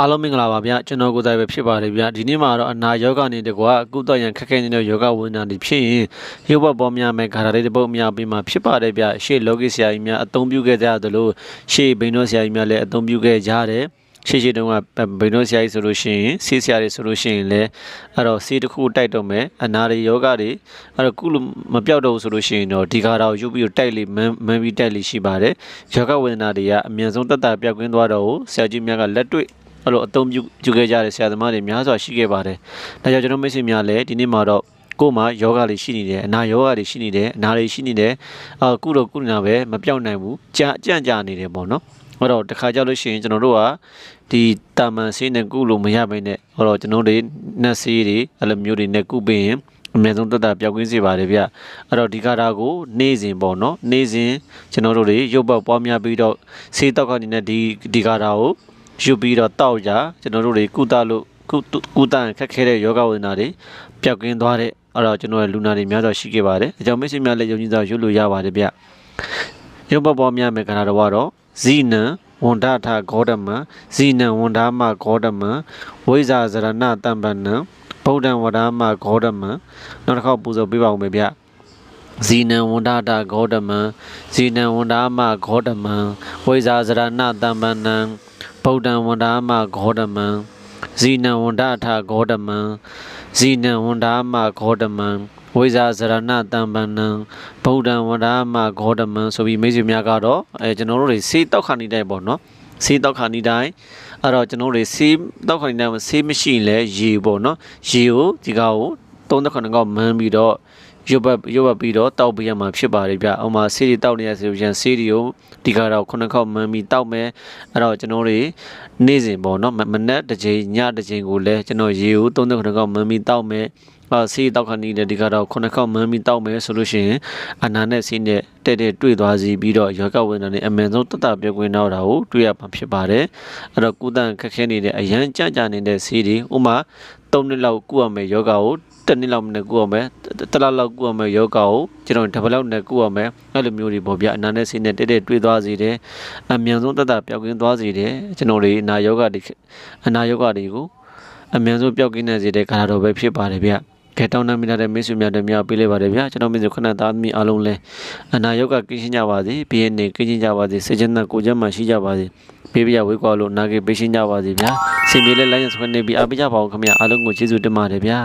အားလုံးမင်္ဂလာပါဗျကျွန်တော်ကိုယ်တိုင်ပဲဖြစ်ပါတယ်ဗျဒီနေ့မှာတော့အနာယောဂနေတကွာအခုတော့ရန်ခက်ခဲနေတဲ့ယောဂဝိညာဉ်တွေဖြစ်ရင်ရုပ်ဘပေါ်များမဲ့ခါရလေးတစ်ပုတ်များပြီးမှဖြစ်ပါတယ်ဗျရှေ့လောကီဆရာကြီးများအသုံးပြုခဲ့ကြသလိုရှေ့ဘိန်းတော်ဆရာကြီးများလည်းအသုံးပြုခဲ့ကြတယ်ရှေ့ရှေ့တုန်းကဘိန်းတော်ဆရာကြီးဆိုလို့ရှိရင်ဆေးဆရာတွေဆိုလို့ရှိရင်လည်းအဲ့တော့ဆေးတစ်ခုတိုက်တော့မယ်အနာတွေယောဂတွေအဲ့တော့ကုလို့မပြောက်တော့ဘူးဆိုလို့ရှိရင်တော့ဒီကာရာကိုရုပ်ပြီးတော့တိုက်လိမန်းမန်းပြီးတိုက်လိရှိပါတယ်ယောဂဝေဒနာတွေကအမြန်ဆုံးတက်တာပြောက်ကင်းသွားတော့ဆရာကြီးများကလက်တွေ့ အဲ့လိုအသုံးပြုပြုခဲ့ကြတဲ့ဆရာသမားတွေများစွာရှိခဲ့ပါတယ်။ဒါကြောင့်ကျွန်တော်မိတ်ဆွေများလည်းဒီနေ့မှာတော့ကိုယ်မှာယောဂတွေရှိနေတယ်အနာယောဂတွေရှိနေတယ်အနာတွေရှိနေတယ်အာကုတော့ကုနေတာပဲမပြောင်းနိုင်ဘူးကြာကြံ့ကြာနေတယ်ပေါ့နော်။အဲ့တော့တခါကြောက်လို့ရှိရင်ကျွန်တော်တို့ကဒီတာမန်ဆေးနဲ့ကုလို့မရဘဲနဲ့အဲ့တော့ကျွန်တော်တို့နတ်ဆေးတွေအဲ့လိုမျိုးတွေနဲ့ကုပေးရင်အမြဲဆုံးတက်တာပြောက်ကင်းစေပါတယ်ဗျအဲ့တော့ဒီကာတာကိုနေ့စဉ်ပေါ့နော်နေ့စဉ်ကျွန်တော်တို့တွေရုပ်ပောက်ပွားများပြီးတော့ဆေးတောက်ကနေနဲ့ဒီဒီကာတာကို ယူပြီးတော့တောက်ကြကျွန်တော်တို့တွေကုသလို့ကုကုသခက်ခဲတဲ့ယောဂဝေဒနာတွေပျောက်ကင်းသွားတဲ့အဲ့တော့ကျွန်တော်ရဲ့လူနာတွေများစွာရှိခဲ့ပါတယ်အကြောင်းမိတ်ဆွေများလည်းယုံကြည်စွာယူလို့ရပါတယ်ဗျရုပ်ပပေါ်များမယ်ခန္ဓာတော်ကတော့ဇီနံဝန္ဒထဂေါတမံဇီနံဝန္ဒမဂေါတမံဝိဇာဇရဏတံပနံဗုဒ္ဓံဝဒမဂေါတမံနောက်တစ်ခေါက်ပူဇော်ပေးပါဦးမယ်ဗျဇီနံဝန္ဒတာဂေါတမံဇီနံဝန္ဒမဂေါတမံဝိဇာဇရဏတံပနံ ဗုဒ္ဓံဝန္ဒာမဂေါတမံဇီနံဝန္ဒထဂေါတမံဇီနံဝန္ဒာမဂေါတမံဝိဇာဇရဏတံပန္နံဗုဒ္ဓံဝန္ဒာမဂေါတမံဆိုပြီးမိတ်ဆွေများကတော့အဲကျွန်တော်တို့တွေစေးတောက်ခါနေတိုင်းပေါ့နော်စေးတောက်ခါနေတိုင်းအဲ့တော့ကျွန်တော်တို့တွေစေးတောက်ခါနေတိုင်းစေးမရှိရင်လည်းရေပေါ့နော်ရေကိုဒီကောင်ကိုသုံးသက်ခဏကောင်မန်းပြီးတော့ ရုပ်ဘရုပ်ဘပြီးတော့တောက်ပေးရမှာဖြစ်ပါတယ်ဗျ။အော်မှာဆေးတွေတောက်နေရဆိုရင်ဆေးတွေကိုဒီကတော့ခုနှစ်ခေါက်မှန်းပြီးတောက်မယ်။အဲ့တော့ကျွန်တော်တွေနေ့စဉ်ပေါ့နော်မနက်တစ်ချိန်ညတစ်ချိန်ကိုလည်းကျွန်တော်ရေကိုသုံးသက်ခုနှစ်ခေါက်မှန်းပြီးတောက်မယ်။အော်ဆေးတောက်ခဏီးတဲ့ဒီကတော့ခုနှစ်ခေါက်မှန်းပြီးတောက်မယ်ဆိုလို့ရှိရင်အနာနဲ့ဆေးနဲ့တဲ့တဲ့တွေ့သွားစီပြီးတော့ယောဂဝိညာဉ်နဲ့အမှန်ဆုံးတတ်တာပြောကွင်းတော့တာကိုတွေ့ရမှာဖြစ်ပါတယ်။အဲ့တော့ကုသခက်ခဲနေတဲ့အရန်ကြကြနေတဲ့ဆေးတွေဥမာ 3နှစ်လောက်ကုရမယ်ယောဂကိုတစ်နှစ်လောက်နဲ့ကုရမယ်တစ်လလောက်ကုရမယ်ယောဂကိုကျွန်တော်တပတ်လောက်နဲ့ကုရမယ်အဲ့လိုမျိုးတွေပေါ့ဗျအနာနဲ့ဆေးနဲ့တဲ့တဲ့တွေ့သွားစေတယ်အမြန်ဆုံးတက်တာပျောက်ကင်းသွားစေတယ်ကျွန်တော်တွေအနာယောဂတွေအနာယောဂတွေကိုအမြန်ဆုံးပျောက်ကင်းနေစေတဲ့ခါတော်ပဲဖြစ်ပါတယ်ဗျကဲတောင်းတမိလာတဲ့မိတ်ဆွေများတို့များပေးလိုက်ပါတယ်ဗျာကျွန်တော်မိတ်ဆွေခဏသားသမီးအားလုံးလဲအနာယောဂကင်းရှင်းကြပါစေဘီရဲ့နေကင်းရှင်းကြပါစေစိတ်ချမ်းသာကိုယ်ကျန်းမာရှိကြပါစေ ပေးပြဝေးကွာလို့နာကေပေးရှင်းကြပါစေဗျာစင်ပြေလဲလိုင်းရစခွနေပြီးအားပေးကြပါအောင်ခင်ဗျာအားလုံးကိုကျေးဇူးတင်ပါတယ်ဗျာ